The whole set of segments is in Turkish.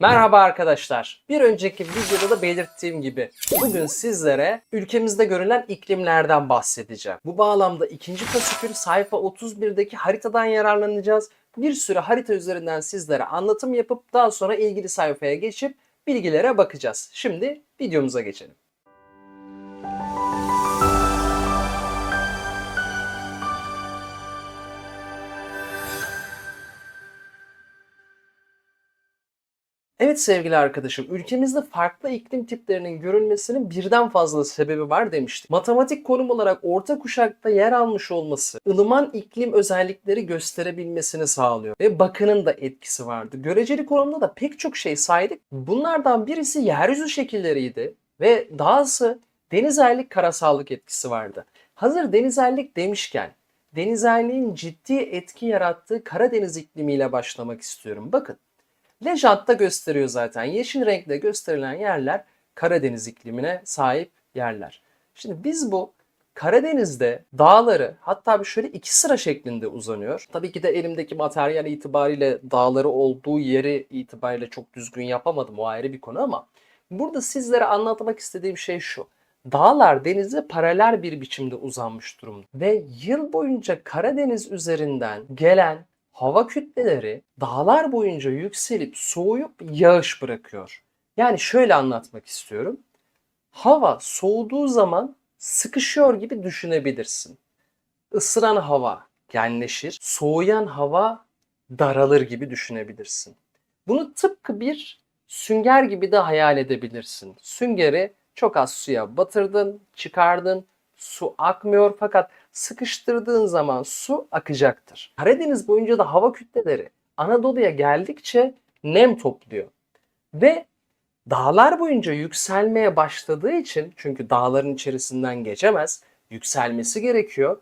Merhaba arkadaşlar. Bir önceki videoda da belirttiğim gibi bugün sizlere ülkemizde görülen iklimlerden bahsedeceğim. Bu bağlamda ikinci fasikül sayfa 31'deki haritadan yararlanacağız. Bir süre harita üzerinden sizlere anlatım yapıp daha sonra ilgili sayfaya geçip bilgilere bakacağız. Şimdi videomuza geçelim. Evet sevgili arkadaşım, ülkemizde farklı iklim tiplerinin görülmesinin birden fazla sebebi var demiştik. Matematik konum olarak orta kuşakta yer almış olması, ılıman iklim özellikleri gösterebilmesini sağlıyor. Ve bakının da etkisi vardı. Göreceli konumda da pek çok şey saydık. Bunlardan birisi yeryüzü şekilleriydi ve dahası denizellik karasallık etkisi vardı. Hazır denizellik demişken, denizelliğin ciddi etki yarattığı Karadeniz iklimiyle başlamak istiyorum. Bakın. Lejant'ta gösteriyor zaten. Yeşil renkle gösterilen yerler Karadeniz iklimine sahip yerler. Şimdi biz bu Karadeniz'de dağları hatta bir şöyle iki sıra şeklinde uzanıyor. Tabii ki de elimdeki materyal itibariyle dağları olduğu yeri itibariyle çok düzgün yapamadım. O ayrı bir konu ama burada sizlere anlatmak istediğim şey şu. Dağlar denize paralel bir biçimde uzanmış durumda. Ve yıl boyunca Karadeniz üzerinden gelen hava kütleleri dağlar boyunca yükselip soğuyup yağış bırakıyor. Yani şöyle anlatmak istiyorum. Hava soğuduğu zaman sıkışıyor gibi düşünebilirsin. Isıran hava genleşir, soğuyan hava daralır gibi düşünebilirsin. Bunu tıpkı bir sünger gibi de hayal edebilirsin. Süngeri çok az suya batırdın, çıkardın, su akmıyor fakat sıkıştırdığın zaman su akacaktır. Karadeniz boyunca da hava kütleleri Anadolu'ya geldikçe nem topluyor. Ve dağlar boyunca yükselmeye başladığı için çünkü dağların içerisinden geçemez, yükselmesi gerekiyor.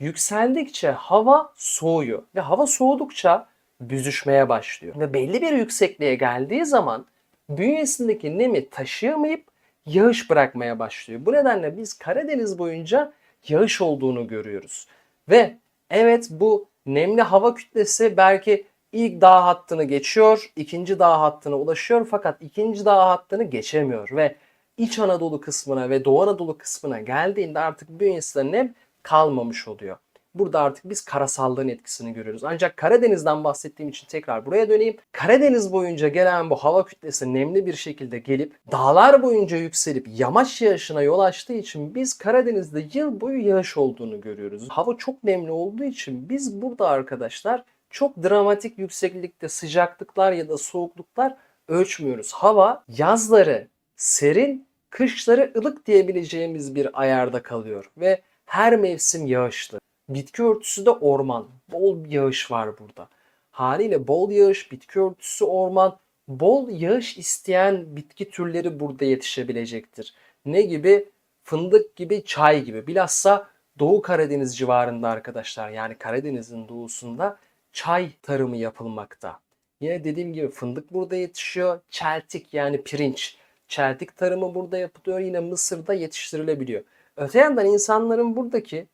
Yükseldikçe hava soğuyor ve hava soğudukça büzüşmeye başlıyor. Ve belli bir yüksekliğe geldiği zaman bünyesindeki nemi taşıyamayıp yağış bırakmaya başlıyor. Bu nedenle biz Karadeniz boyunca yağış olduğunu görüyoruz. Ve evet bu nemli hava kütlesi belki ilk dağ hattını geçiyor, ikinci dağ hattına ulaşıyor fakat ikinci dağ hattını geçemiyor ve İç Anadolu kısmına ve Doğu Anadolu kısmına geldiğinde artık bünyesinde nem kalmamış oluyor. Burada artık biz karasallığın etkisini görüyoruz. Ancak Karadeniz'den bahsettiğim için tekrar buraya döneyim. Karadeniz boyunca gelen bu hava kütlesi nemli bir şekilde gelip dağlar boyunca yükselip yamaç yağışına yol açtığı için biz Karadeniz'de yıl boyu yağış olduğunu görüyoruz. Hava çok nemli olduğu için biz burada arkadaşlar çok dramatik yükseklikte sıcaklıklar ya da soğukluklar ölçmüyoruz. Hava yazları serin, kışları ılık diyebileceğimiz bir ayarda kalıyor ve her mevsim yağışlı. Bitki örtüsü de orman. Bol yağış var burada. Haliyle bol yağış, bitki örtüsü orman, bol yağış isteyen bitki türleri burada yetişebilecektir. Ne gibi? Fındık gibi, çay gibi. Bilhassa Doğu Karadeniz civarında arkadaşlar yani Karadeniz'in doğusunda çay tarımı yapılmakta. Yine dediğim gibi fındık burada yetişiyor. Çeltik yani pirinç. Çeltik tarımı burada yapılıyor. Yine Mısır'da yetiştirilebiliyor. Öte yandan insanların buradaki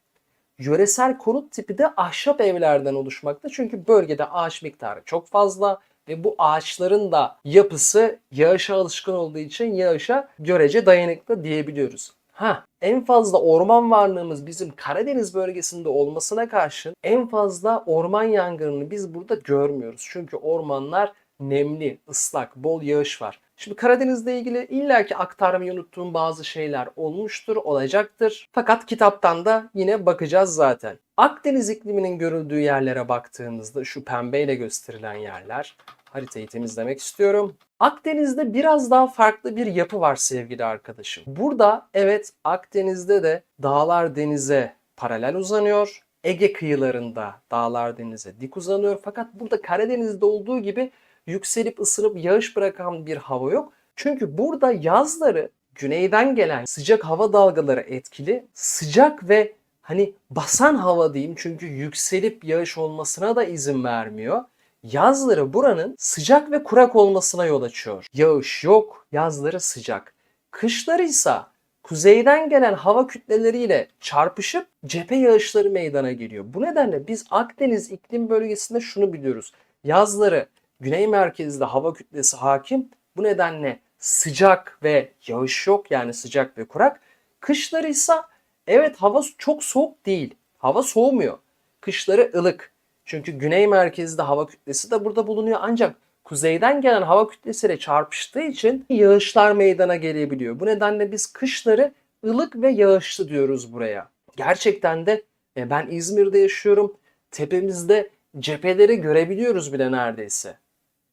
yöresel konut tipi de ahşap evlerden oluşmakta. Çünkü bölgede ağaç miktarı çok fazla ve bu ağaçların da yapısı yağışa alışkın olduğu için yağışa görece dayanıklı diyebiliyoruz. Ha, en fazla orman varlığımız bizim Karadeniz bölgesinde olmasına karşın en fazla orman yangınını biz burada görmüyoruz. Çünkü ormanlar nemli, ıslak, bol yağış var. Şimdi Karadeniz'le ilgili illaki aktarmayı unuttuğum bazı şeyler olmuştur, olacaktır. Fakat kitaptan da yine bakacağız zaten. Akdeniz ikliminin görüldüğü yerlere baktığımızda şu pembeyle gösterilen yerler haritayı temizlemek istiyorum. Akdeniz'de biraz daha farklı bir yapı var sevgili arkadaşım. Burada evet Akdeniz'de de dağlar denize paralel uzanıyor. Ege kıyılarında dağlar denize dik uzanıyor. Fakat burada Karadeniz'de olduğu gibi yükselip ısınıp yağış bırakan bir hava yok. Çünkü burada yazları güneyden gelen sıcak hava dalgaları etkili. Sıcak ve hani basan hava diyeyim çünkü yükselip yağış olmasına da izin vermiyor. Yazları buranın sıcak ve kurak olmasına yol açıyor. Yağış yok, yazları sıcak. Kışları ise kuzeyden gelen hava kütleleriyle çarpışıp cephe yağışları meydana geliyor. Bu nedenle biz Akdeniz iklim bölgesinde şunu biliyoruz. Yazları güney merkezde hava kütlesi hakim. Bu nedenle sıcak ve yağış yok yani sıcak ve kurak. Kışları ise evet hava çok soğuk değil. Hava soğumuyor. Kışları ılık. Çünkü güney merkezde hava kütlesi de burada bulunuyor ancak kuzeyden gelen hava kütlesiyle çarpıştığı için yağışlar meydana gelebiliyor. Bu nedenle biz kışları ılık ve yağışlı diyoruz buraya. Gerçekten de e, ben İzmir'de yaşıyorum. Tepemizde cepheleri görebiliyoruz bile neredeyse.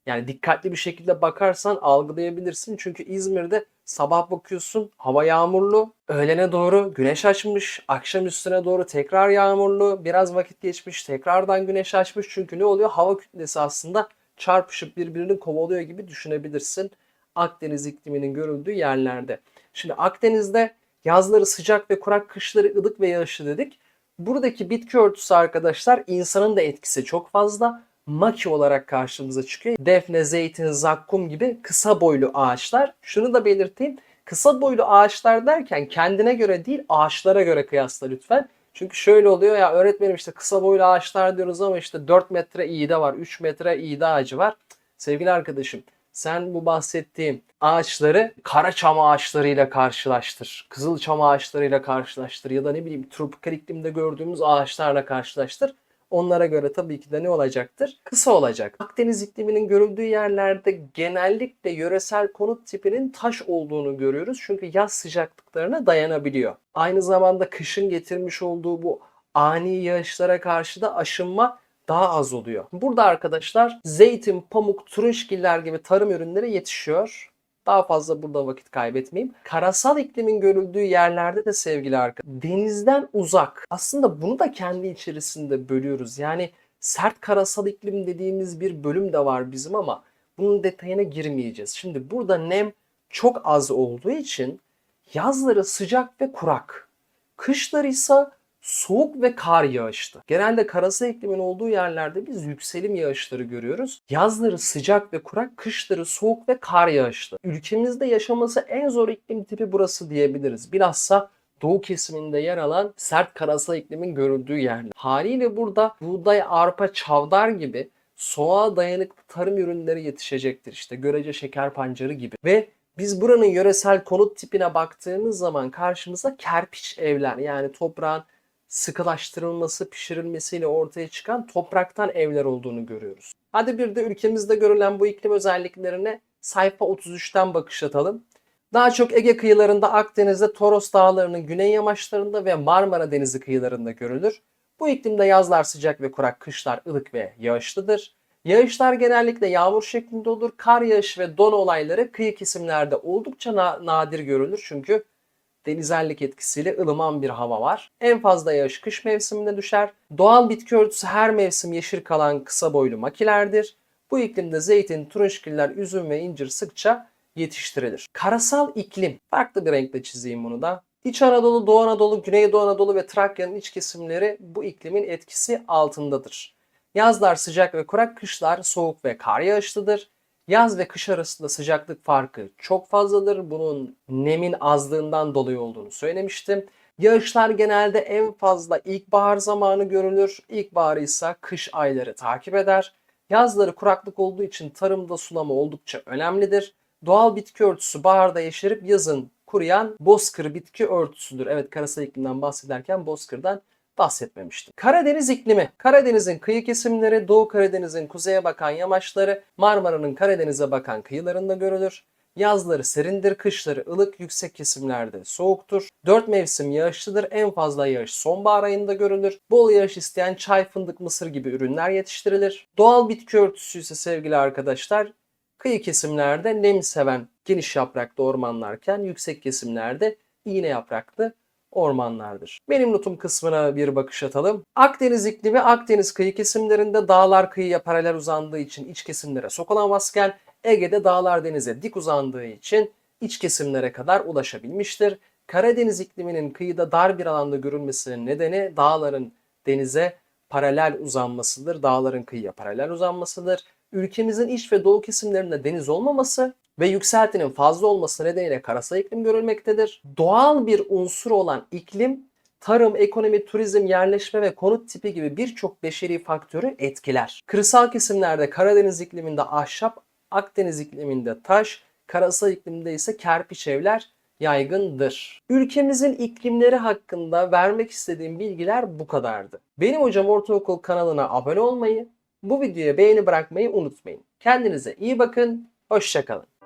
Yani dikkatli bir şekilde bakarsan algılayabilirsin. Çünkü İzmir'de sabah bakıyorsun hava yağmurlu. Öğlene doğru güneş açmış. Akşam üstüne doğru tekrar yağmurlu. Biraz vakit geçmiş tekrardan güneş açmış. Çünkü ne oluyor? Hava kütlesi aslında çarpışıp birbirini kovalıyor gibi düşünebilirsin. Akdeniz ikliminin görüldüğü yerlerde. Şimdi Akdeniz'de yazları sıcak ve kurak, kışları ılık ve yağışlı dedik. Buradaki bitki örtüsü arkadaşlar insanın da etkisi çok fazla. Maki olarak karşımıza çıkıyor. Defne, zeytin, zakkum gibi kısa boylu ağaçlar. Şunu da belirteyim. Kısa boylu ağaçlar derken kendine göre değil ağaçlara göre kıyasla lütfen. Çünkü şöyle oluyor ya öğretmenim işte kısa boylu ağaçlar diyoruz ama işte 4 metre iğde var, 3 metre iğde ağacı var. Sevgili arkadaşım sen bu bahsettiğim ağaçları kara çam ağaçlarıyla karşılaştır. Kızıl çam ağaçlarıyla karşılaştır ya da ne bileyim tropikal iklimde gördüğümüz ağaçlarla karşılaştır. Onlara göre tabii ki de ne olacaktır? Kısa olacak. Akdeniz ikliminin görüldüğü yerlerde genellikle yöresel konut tipinin taş olduğunu görüyoruz. Çünkü yaz sıcaklıklarına dayanabiliyor. Aynı zamanda kışın getirmiş olduğu bu ani yağışlara karşı da aşınma daha az oluyor. Burada arkadaşlar zeytin, pamuk, turunçgiller gibi tarım ürünleri yetişiyor. Daha fazla burada vakit kaybetmeyeyim. Karasal iklimin görüldüğü yerlerde de sevgili arkadaşlar denizden uzak. Aslında bunu da kendi içerisinde bölüyoruz. Yani sert karasal iklim dediğimiz bir bölüm de var bizim ama bunun detayına girmeyeceğiz. Şimdi burada nem çok az olduğu için yazları sıcak ve kurak. Kışları ise soğuk ve kar yağışlı. Genelde karasal iklimin olduğu yerlerde biz yükselim yağışları görüyoruz. Yazları sıcak ve kurak, kışları soğuk ve kar yağışlı. Ülkemizde yaşaması en zor iklim tipi burası diyebiliriz. Bilhassa doğu kesiminde yer alan sert karasal iklimin görüldüğü yerler. Haliyle burada buğday, arpa, çavdar gibi soğuğa dayanıklı tarım ürünleri yetişecektir. İşte görece şeker pancarı gibi. Ve biz buranın yöresel konut tipine baktığımız zaman karşımıza kerpiç evler yani toprağın sıkılaştırılması, pişirilmesiyle ortaya çıkan topraktan evler olduğunu görüyoruz. Hadi bir de ülkemizde görülen bu iklim özelliklerine sayfa 33'ten bakış atalım. Daha çok Ege kıyılarında, Akdeniz'de, Toros Dağları'nın güney yamaçlarında ve Marmara Denizi kıyılarında görülür. Bu iklimde yazlar sıcak ve kurak, kışlar ılık ve yağışlıdır. Yağışlar genellikle yağmur şeklinde olur. Kar yağışı ve don olayları kıyı kesimlerde oldukça na- nadir görülür. Çünkü denizellik etkisiyle ılıman bir hava var. En fazla yağış kış mevsiminde düşer. Doğal bitki örtüsü her mevsim yeşil kalan kısa boylu makilerdir. Bu iklimde zeytin, turunçgiller, üzüm ve incir sıkça yetiştirilir. Karasal iklim. Farklı bir renkle çizeyim bunu da. İç Anadolu, Doğu Anadolu, Güneydoğu Anadolu ve Trakya'nın iç kesimleri bu iklimin etkisi altındadır. Yazlar sıcak ve kurak, kışlar soğuk ve kar yağışlıdır. Yaz ve kış arasında sıcaklık farkı çok fazladır. Bunun nemin azlığından dolayı olduğunu söylemiştim. Yağışlar genelde en fazla ilkbahar zamanı görülür. İlkbaharı ise kış ayları takip eder. Yazları kuraklık olduğu için tarımda sulama oldukça önemlidir. Doğal bitki örtüsü baharda yeşerip yazın kuruyan bozkır bitki örtüsüdür. Evet karasal iklimden bahsederken bozkırdan bahsetmemiştim. Karadeniz iklimi. Karadeniz'in kıyı kesimleri, Doğu Karadeniz'in kuzeye bakan yamaçları, Marmara'nın Karadeniz'e bakan kıyılarında görülür. Yazları serindir, kışları ılık, yüksek kesimlerde soğuktur. Dört mevsim yağışlıdır. En fazla yağış sonbahar ayında görülür. Bol yağış isteyen çay, fındık, mısır gibi ürünler yetiştirilir. Doğal bitki örtüsü ise sevgili arkadaşlar kıyı kesimlerde nem seven geniş yapraklı ormanlarken yüksek kesimlerde iğne yapraklı ormanlardır. Benim notum kısmına bir bakış atalım. Akdeniz iklimi Akdeniz kıyı kesimlerinde dağlar kıyıya paralel uzandığı için iç kesimlere sokulamazken Ege'de dağlar denize dik uzandığı için iç kesimlere kadar ulaşabilmiştir. Karadeniz ikliminin kıyıda dar bir alanda görülmesinin nedeni dağların denize paralel uzanmasıdır. Dağların kıyıya paralel uzanmasıdır. Ülkemizin iç ve doğu kesimlerinde deniz olmaması ve yükseltinin fazla olması nedeniyle karasal iklim görülmektedir. Doğal bir unsur olan iklim tarım, ekonomi, turizm, yerleşme ve konut tipi gibi birçok beşeri faktörü etkiler. Kırsal kesimlerde Karadeniz ikliminde ahşap, Akdeniz ikliminde taş, karasal iklimde ise kerpiç evler yaygındır. Ülkemizin iklimleri hakkında vermek istediğim bilgiler bu kadardı. Benim Hocam Ortaokul kanalına abone olmayı, bu videoya beğeni bırakmayı unutmayın. Kendinize iyi bakın, hoşçakalın.